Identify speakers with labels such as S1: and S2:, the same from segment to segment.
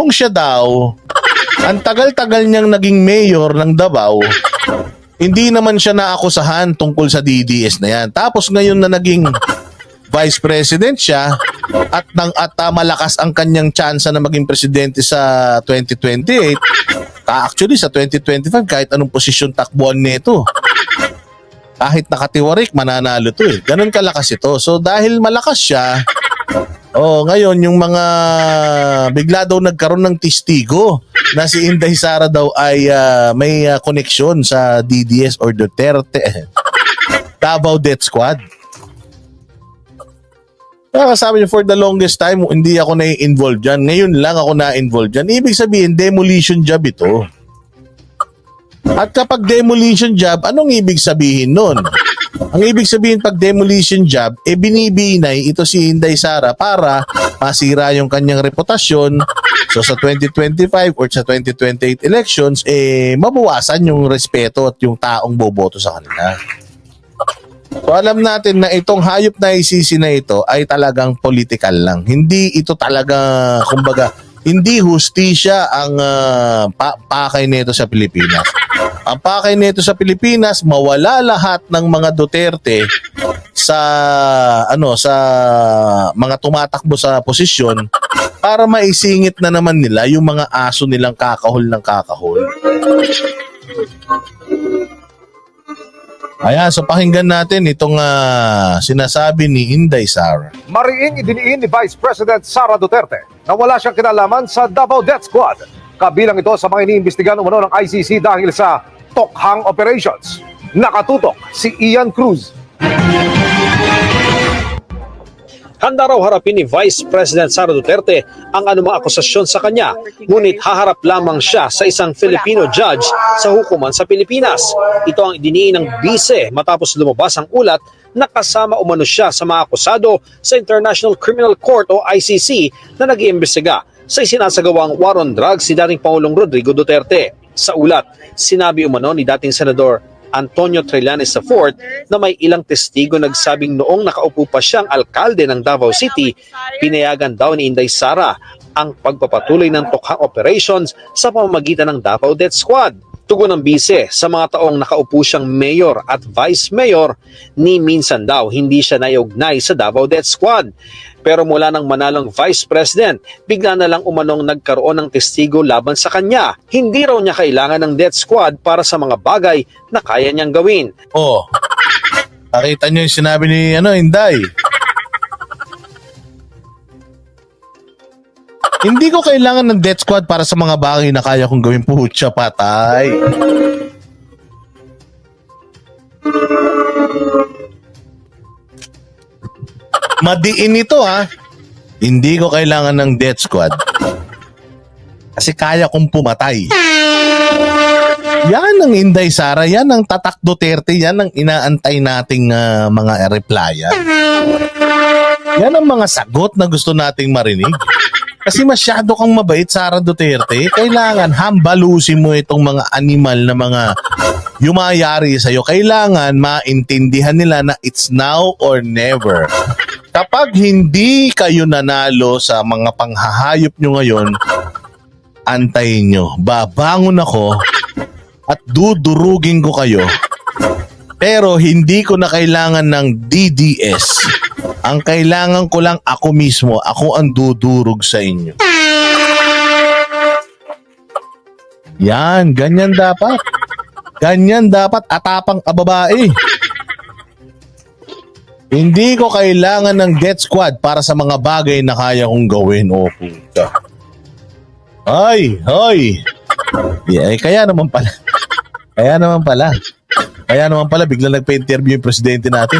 S1: Nung siya daw, ang tagal-tagal niyang naging mayor ng Davao, hindi naman siya naakusahan tungkol sa DDS na yan. Tapos ngayon na naging vice president siya at nang at ah, malakas ang kanyang tsansa na maging presidente sa 2028 ah, actually sa 2025 kahit anong posisyon takbuhan nito kahit nakatiwarik mananalo to eh ganun kalakas ito so dahil malakas siya oh ngayon yung mga bigla daw nagkaroon ng testigo na si Inday Sara daw ay ah, may ah, koneksyon sa DDS or Duterte Davao Death Squad kaya sabi niyo, for the longest time, hindi ako na-involve dyan. Ngayon lang ako na-involve dyan. Ibig sabihin, demolition job ito. At kapag demolition job, anong ibig sabihin nun? Ang ibig sabihin pag demolition job, eh binibinay ito si Inday Sara para masira yung kanyang reputasyon. So sa 2025 or sa 2028 elections, eh mabawasan yung respeto at yung taong boboto sa kanila. So alam natin na itong hayop na isisi na ito ay talagang political lang. Hindi ito talaga, kumbaga, hindi hustisya ang ah, pa- pakay nito sa Pilipinas. Ang pakay nito sa Pilipinas, mawala lahat ng mga Duterte sa ano sa mga tumatakbo sa posisyon para maisingit na naman nila yung mga aso nilang kakahol ng kakahol. Ayan, so pakinggan natin itong ah, sinasabi ni Inday Sara.
S2: Mariing idiniin ni Vice President Sara Duterte na wala siyang kinalaman sa Davao Death Squad. Kabilang ito sa mga iniimbestigan umano ng ICC dahil sa Tokhang Operations. Nakatutok si Ian Cruz.
S3: Handa raw harapin ni Vice President Sara Duterte ang anumang akusasyon sa kanya, ngunit haharap lamang siya sa isang Filipino judge sa hukuman sa Pilipinas. Ito ang idiniin ng bise matapos lumabas ang ulat na kasama umano siya sa mga akusado sa International Criminal Court o ICC na nag-iimbestiga sa isinasagawang war on drugs si dating Pangulong Rodrigo Duterte. Sa ulat, sinabi umano ni dating Senador Antonio Trillanes IV na may ilang testigo nagsabing noong nakaupo pa siyang alkalde ng Davao City, pinayagan daw ni Inday Sara ang pagpapatuloy ng tokhang operations sa pamamagitan ng Davao Death Squad. Tugon ng bise sa mga taong nakaupo siyang mayor at vice mayor ni minsan daw hindi siya naiugnay sa Davao Death Squad. Pero mula ng manalong vice president, bigla na lang umanong nagkaroon ng testigo laban sa kanya. Hindi raw niya kailangan ng death squad para sa mga bagay na kaya niyang gawin.
S1: Oh, nakita niyo yung sinabi ni ano, Inday. Hindi ko kailangan ng death squad para sa mga bagay na kaya kong gawin. Putya, patay. Madiin ito ha. Hindi ko kailangan ng death squad. Kasi kaya kong pumatay. Yan ang Inday Sara, yan ang Tatak Duterte, yan ang inaantay nating ah, mga replyan. Yan ang mga sagot na gusto nating marinig. Kasi masyado kang mabait, Sara Duterte. Kailangan hambalusin mo itong mga animal na mga yumayari sa'yo. Kailangan maintindihan nila na it's now or never. Kapag hindi kayo nanalo sa mga panghahayop nyo ngayon, antayin nyo. Babangon ako at dudurugin ko kayo. Pero hindi ko na kailangan ng DDS. Ang kailangan ko lang ako mismo. Ako ang dudurog sa inyo. Yan, ganyan dapat. Ganyan dapat atapang ababae. Hindi ko kailangan ng death squad para sa mga bagay na kaya kong gawin. O puta. Ay, ay. Yeah, eh, kaya naman pala. Kaya naman pala. Kaya naman pala biglang nagpa-interview yung presidente natin.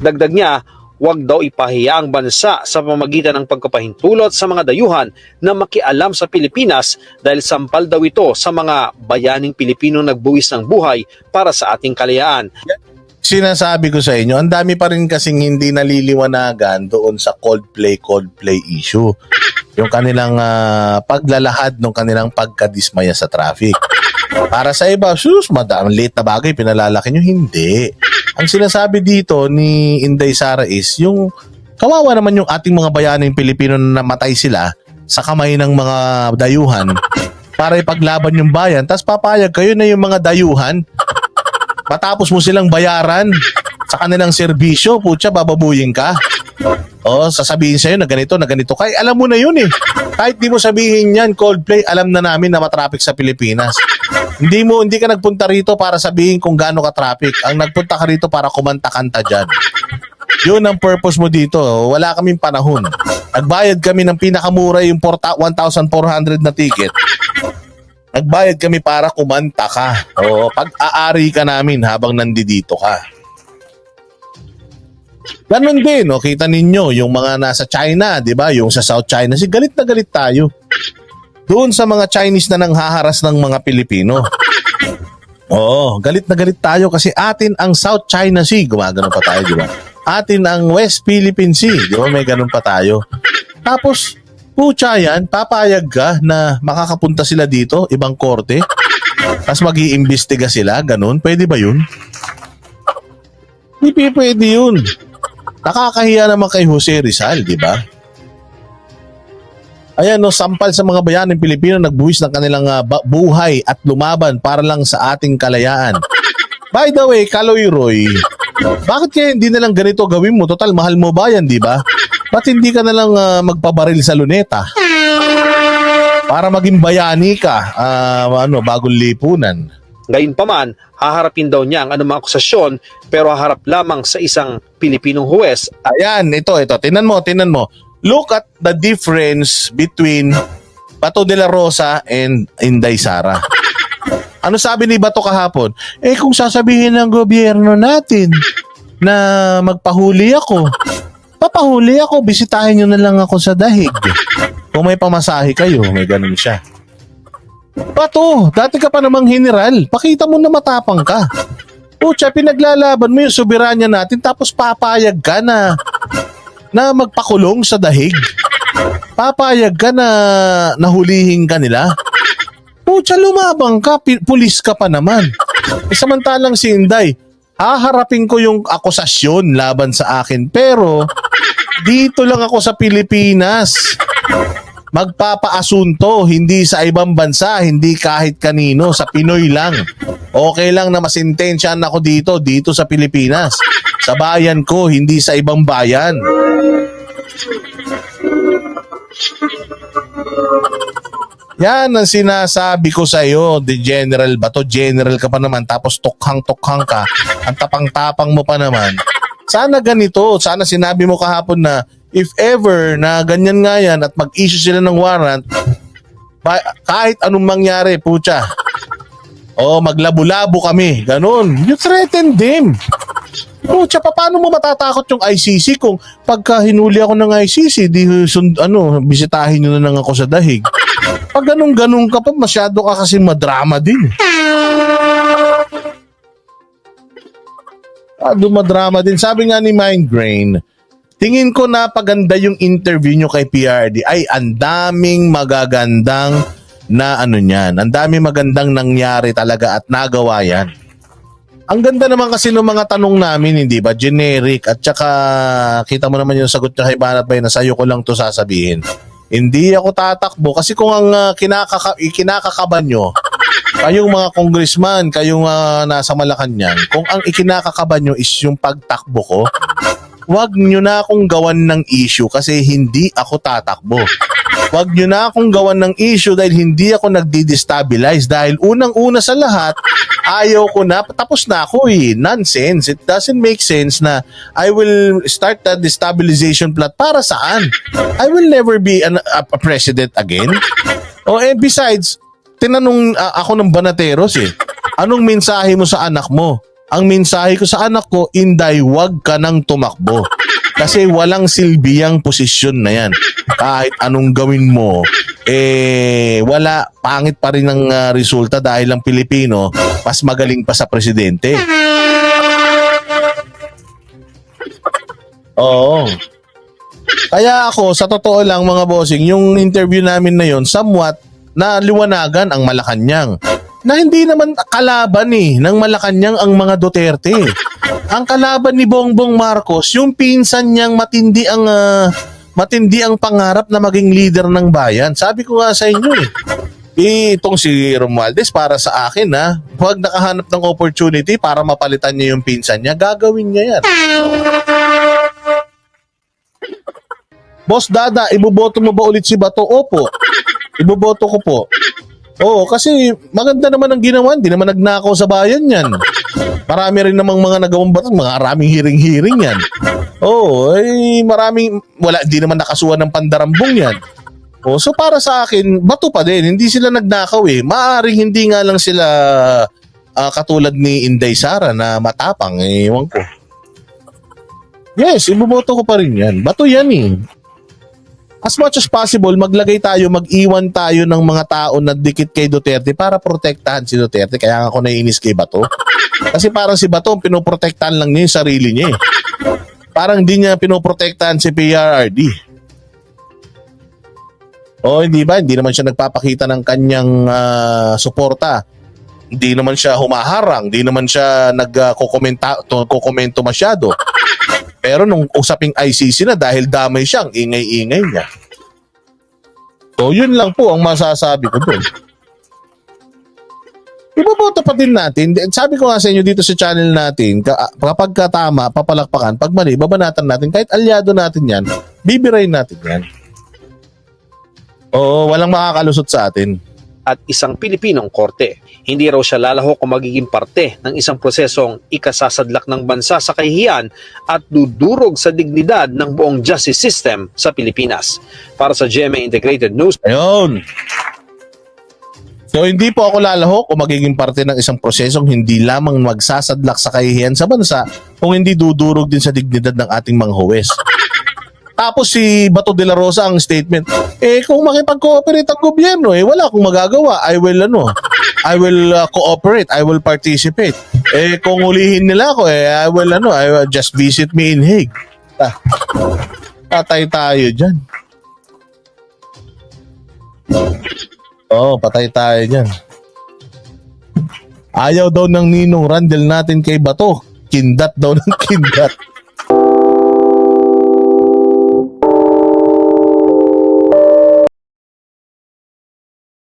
S3: Dagdag niya, huwag daw ipahiya ang bansa sa pamagitan ng pagkapahintulot sa mga dayuhan na makialam sa Pilipinas dahil sampal daw ito sa mga bayaning Pilipino nagbuwis ng buhay para sa ating kalayaan.
S1: Sinasabi ko sa inyo, ang dami pa rin kasing hindi naliliwanagan doon sa Coldplay Coldplay issue. Yung kanilang ah, paglalahad ng kanilang pagkadismaya sa traffic. Para sa iba, sus, madam, late na bagay, pinalalaki nyo. Hindi. Ang sinasabi dito ni Inday Sara is yung Kawawa naman yung ating mga bayaning Pilipino na namatay sila sa kamay ng mga dayuhan para ipaglaban yung bayan. Tapos papayag kayo na yung mga dayuhan matapos mo silang bayaran sa kanilang serbisyo, putya, bababuyin ka. Oh, sasabihin sa'yo na ganito, na ganito. Kaya alam mo na yun eh. Kahit di mo sabihin yan, Coldplay, alam na namin na matraffic sa Pilipinas. Hindi mo, hindi ka nagpunta rito para sabihin kung gaano ka traffic. Ang nagpunta ka rito para kumanta-kanta dyan. Yun ang purpose mo dito. Wala kaming panahon. Nagbayad kami ng pinakamura yung 4 1,400 na ticket. Nagbayad kami para kumanta ka. Oo, pag-aari ka namin habang nandito ka. Ganon din, no? kita ninyo, yung mga nasa China, di ba? Yung sa South China, si galit na galit tayo. Doon sa mga Chinese na nanghaharas ng mga Pilipino. Oo, galit na galit tayo kasi atin ang South China Sea. Gumagano pa tayo, di ba? Atin ang West Philippine Sea. Di ba? May ganun pa tayo. Tapos, pucha yan, papayag ka na makakapunta sila dito, ibang korte. Tapos mag iimbestiga sila, ganun. Pwede ba yun? Hindi pwede yun. Nakakahiya naman kay Jose Rizal, di ba? Ayan, no, sampal sa mga bayaning Pilipino nagbuwis ng kanilang ba- buhay at lumaban para lang sa ating kalayaan. By the way, Kaloy Roy, bakit kaya hindi na lang ganito gawin mo? Total, mahal mo ba yan, di ba? Ba't hindi ka na lang ah, magpabaril sa luneta? Para maging bayani ka, ah, ano, bagong lipunan.
S3: Gayunpaman, haharapin daw niya ang anumang akusasyon pero haharap lamang sa isang Pilipinong huwes
S1: Ayan, ito, ito. Tinan mo, tinan mo. Look at the difference between Bato de la Rosa and Inday Sara. Ano sabi ni Bato kahapon? Eh kung sasabihin ng gobyerno natin na magpahuli ako, papahuli ako, bisitahin nyo na lang ako sa dahig. Kung may pamasahe kayo, may ganun siya. Bato, dati ka pa namang general, pakita mo na matapang ka. Pucha, pinaglalaban mo yung soberanya natin tapos papayag ka na na magpakulong sa dahig. Papayag ka na nahulihin ka nila. Pucha, lumabang ka, pulis ka pa naman. E samantalang si Inday, haharapin ko yung akusasyon laban sa akin pero dito lang ako sa Pilipinas magpapaasunto, hindi sa ibang bansa, hindi kahit kanino, sa Pinoy lang. Okay lang na masintensyahan ako dito, dito sa Pilipinas. Sa bayan ko, hindi sa ibang bayan. Yan ang sinasabi ko sa iyo, the general ba to? General ka pa naman, tapos tukhang-tukhang ka, ang tapang-tapang mo pa naman. Sana ganito, sana sinabi mo kahapon na if ever na ganyan nga yan at mag-issue sila ng warrant, kahit anong mangyari, pucha, o maglabo-labo kami, ganun. You threaten them. Pucha, pa, paano mo matatakot yung ICC kung pagka hinuli ako ng ICC, di sund, ano, bisitahin nyo na lang ako sa dahig. Pag ganun-ganun ka pa, masyado ka kasi madrama din. Ah, dumadrama din. Sabi nga ni Mindgrain, tingin ko napaganda yung interview nyo kay PRD. Ay, ang daming magagandang na ano niyan. Ang daming magandang nangyari talaga at nagawa yan. Ang ganda naman kasi ng mga tanong namin, hindi ba? Generic. At saka, kita mo naman yung sagot niya kay Banat Bay na sa'yo ko lang to sasabihin. Hindi ako tatakbo kasi kung ang uh, kinakaka- kinakakaban nyo, kayong mga congressman, kayong uh, nasa Malacanang, kung ang ikinakakaban nyo is yung pagtakbo ko, wag nyo na akong gawan ng issue kasi hindi ako tatakbo. Wag nyo na akong gawan ng issue dahil hindi ako nagdi-destabilize dahil unang-una sa lahat, ayaw ko na, tapos na ako eh, nonsense. It doesn't make sense na I will start the destabilization plot para saan? I will never be an, a, a president again. Oh, and besides, tinanong ah, ako ng Banateros eh, anong mensahe mo sa anak mo? Ang mensahe ko sa anak ko, Inday, wag ka nang tumakbo. Kasi walang silbiyang posisyon na yan. Kahit anong gawin mo, eh, wala, pangit pa rin ang ah, resulta dahil ang Pilipino, mas magaling pa sa presidente. Oo. Kaya ako, sa totoo lang mga bossing, yung interview namin na yon somewhat na liwanagan ang Malacanang. Na hindi naman kalaban eh ng Malacanang ang mga Duterte. ang kalaban ni Bongbong Marcos, yung pinsan niyang matindi ang ah, matindi ang pangarap na maging leader ng bayan. Sabi ko nga sa inyo eh. Itong si Romualdez para sa akin ha, pag nakahanap ng opportunity para mapalitan niya yung pinsan niya, gagawin niya yan. Boss Dada, iboboto mo ba ulit si Bato? Opo. Iboboto ko po. Oo, kasi maganda naman ang ginawa. Hindi naman nagnakaw sa bayan yan. Marami rin namang mga nagawang batas, mga maraming hiring-hiring yan. Oo, ay maraming, wala, hindi naman nakasuhan ng pandarambong yan. Oh, so para sa akin, bato pa din. Hindi sila nagnakaw eh. Maaring hindi nga lang sila ah, katulad ni Inday Sara na matapang. Eh, ewan ko. Yes, iboboto ko pa rin yan. Bato yan eh. As much as possible, maglagay tayo, mag-iwan tayo ng mga tao na dikit kay Duterte para protektahan si Duterte. Kaya ako naiinis kay Bato. Kasi parang si Bato, pinoprotektahan lang niya yung sarili niya eh. Parang hindi niya pinoprotektahan si PRRD. O hindi ba? Hindi naman siya nagpapakita ng kanyang ah, suporta. Hindi naman siya humaharang. Hindi naman siya nagkokomento masyado. Pero nung usaping ICC na dahil damay siya, ang ingay-ingay niya. So yun lang po ang masasabi ko doon. Iboboto pa din natin. Sabi ko nga sa inyo dito sa channel natin, ka- kapag katama, papalakpakan, pag mali, babanatan natin. Kahit alyado natin yan, bibirayin natin yan. Oo, walang makakalusot sa atin.
S3: At isang Pilipinong korte. Hindi raw siya lalahok kung magiging parte ng isang prosesong ikasasadlak ng bansa sa kahihiyan at dudurog sa dignidad ng buong justice system sa Pilipinas. Para sa GMA Integrated News,
S1: Ayun. So hindi po ako lalahok o magiging parte ng isang prosesong hindi lamang magsasadlak sa kahihiyan sa bansa kung hindi dudurog din sa dignidad ng ating mga huwes. Tapos si Bato de la Rosa ang statement, eh kung makipag-cooperate ang gobyerno, eh wala akong magagawa. I will ano, I will uh, cooperate, I will participate. Eh kung ulihin nila ako, eh I will ano, I will just visit me in Hague. Ta- Patay tayo dyan. Oo, patay tayo dyan. Ayaw daw ng ninong Randall natin kay Bato. Kindat daw ng kindat.